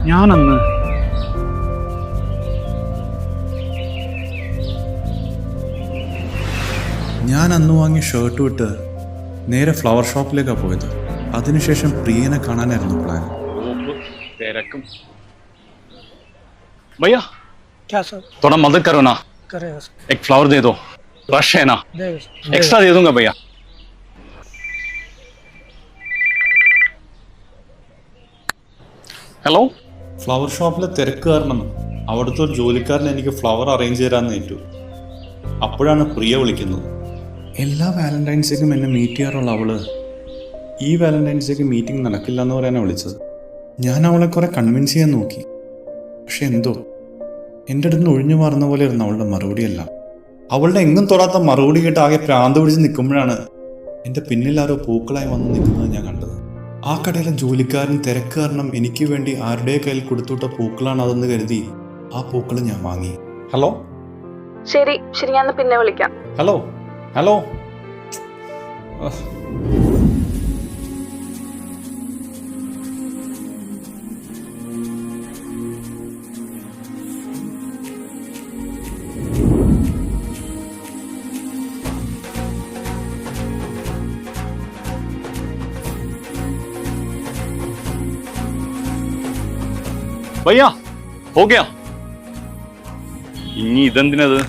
ഞാനന്ന് ഞാൻ അന്ന് വാങ്ങിയ ഷർട്ട് വിട്ട് നേരെ ഫ്ലവർ ഷോപ്പിലേക്കാണ് പോയത് അതിനുശേഷം പ്രിയനെ കാണാനായിരുന്നു പ്ലാൻ തിരക്കും भैया क्या सर थोड़ा मदद करो ना करेगा सर एक फ्लावर दे दो रश है ना देगा सर एक्स्ट्रा दे दूंगा भैया ഹലോ ഫ്ലവർ ഷോപ്പിലെ തിരക്ക് കാരണം അവിടുത്തെ ഒരു ജോലിക്കാരൻ എനിക്ക് ഫ്ലവർ അറേഞ്ച് തരാമെന്ന് ഏറ്റു. അപ്പോഴാണ് പ്രിയ വിളിക്കുന്നത്. എല്ലാ വാലന്റൈൻസിനും എന്നെ മീറ്റ് ചെയ്യാറുള്ള അവൾ ഈ വാലന്റൈൻസിലേക്ക് മീറ്റിംഗ് നടക്കില്ല എന്ന് പറയാനാണ് വിളിച്ചത്. ഞാൻ അവളെ കുറെ കൺവിൻസ് ചെയ്യാൻ നോക്കി. പക്ഷെ എന്തോ എന്റെ അടുത്ത് നിന്ന് ഒഴിഞ്ഞു മാറുന്ന പോലെ ആയിരുന്നു അവളുടെ മറുപടിയല്ല. അവളുടെ എങ്ങും തൊടാത്ത മറുപടി കേട്ട് ആകെ പ്രാന്ത് പിടിച്ച് നിൽക്കുമ്പോഴാണ് എന്റെ പിന്നിലാരോ പൂക്കളായി വന്ന് നിൽക്കുന്നത് ഞാൻ കണ്ടത്. ആ കടയിലെ ജോലിക്കാരൻ തിരക്ക് കാരണം എനിക്ക് വേണ്ടി ആരുടെ കയ്യിൽ കൊടുത്തുവിട്ട പൂക്കളാണ് അതെന്ന് കരുതി ആ പൂക്കൾ ഞാൻ വാങ്ങി. ഹലോ? ശരി ശരി ഞാൻ പിന്നെ വിളിക്കാം. ഹലോ? ഹലോ? വയ്യ. ഓക്കെയാ ഇനി ഇതെന്തിനത്?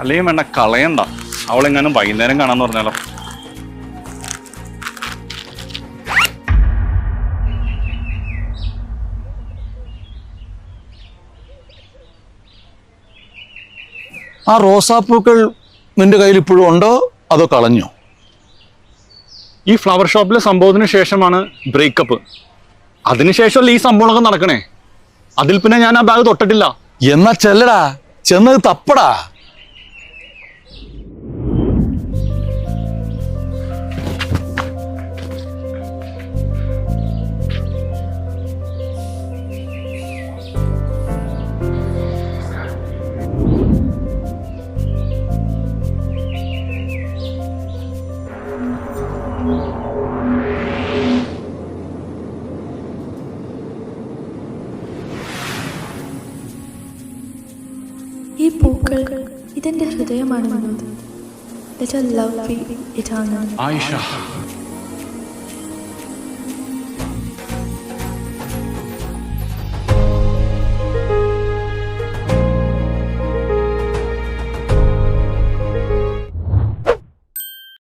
അല്ലേ വേണ്ട കളയണ്ട. അവളെങ്ങാനും വൈകുന്നേരം കാണാന്ന് പറഞ്ഞാലോ. ആ റോസാപ്പൂക്കൾ നിന്റെ കയ്യിൽ ഇപ്പോഴും ഉണ്ടോ? അതോ കളഞ്ഞോ? ഈ ഫ്ലവർ ഷോപ്പിലെ സംഭവത്തിന് ശേഷമാണ് ബ്രേക്കപ്പ്. അതിനുശേഷമല്ലേ ഈ സംഭവങ്ങളൊക്കെ നടക്കണേ? അതിൽ പിന്നെ ഞാൻ ആ ബാഗ് തൊട്ടിട്ടില്ല. എന്നാ ചെല്ലടാ. ചെന്നത് തപ്പടാ. ഈ പൂക്കൾ ഇതെന്റെ ഹൃദയമാണ് ലെറ്റ് ലവ് ബി ആയിഷ.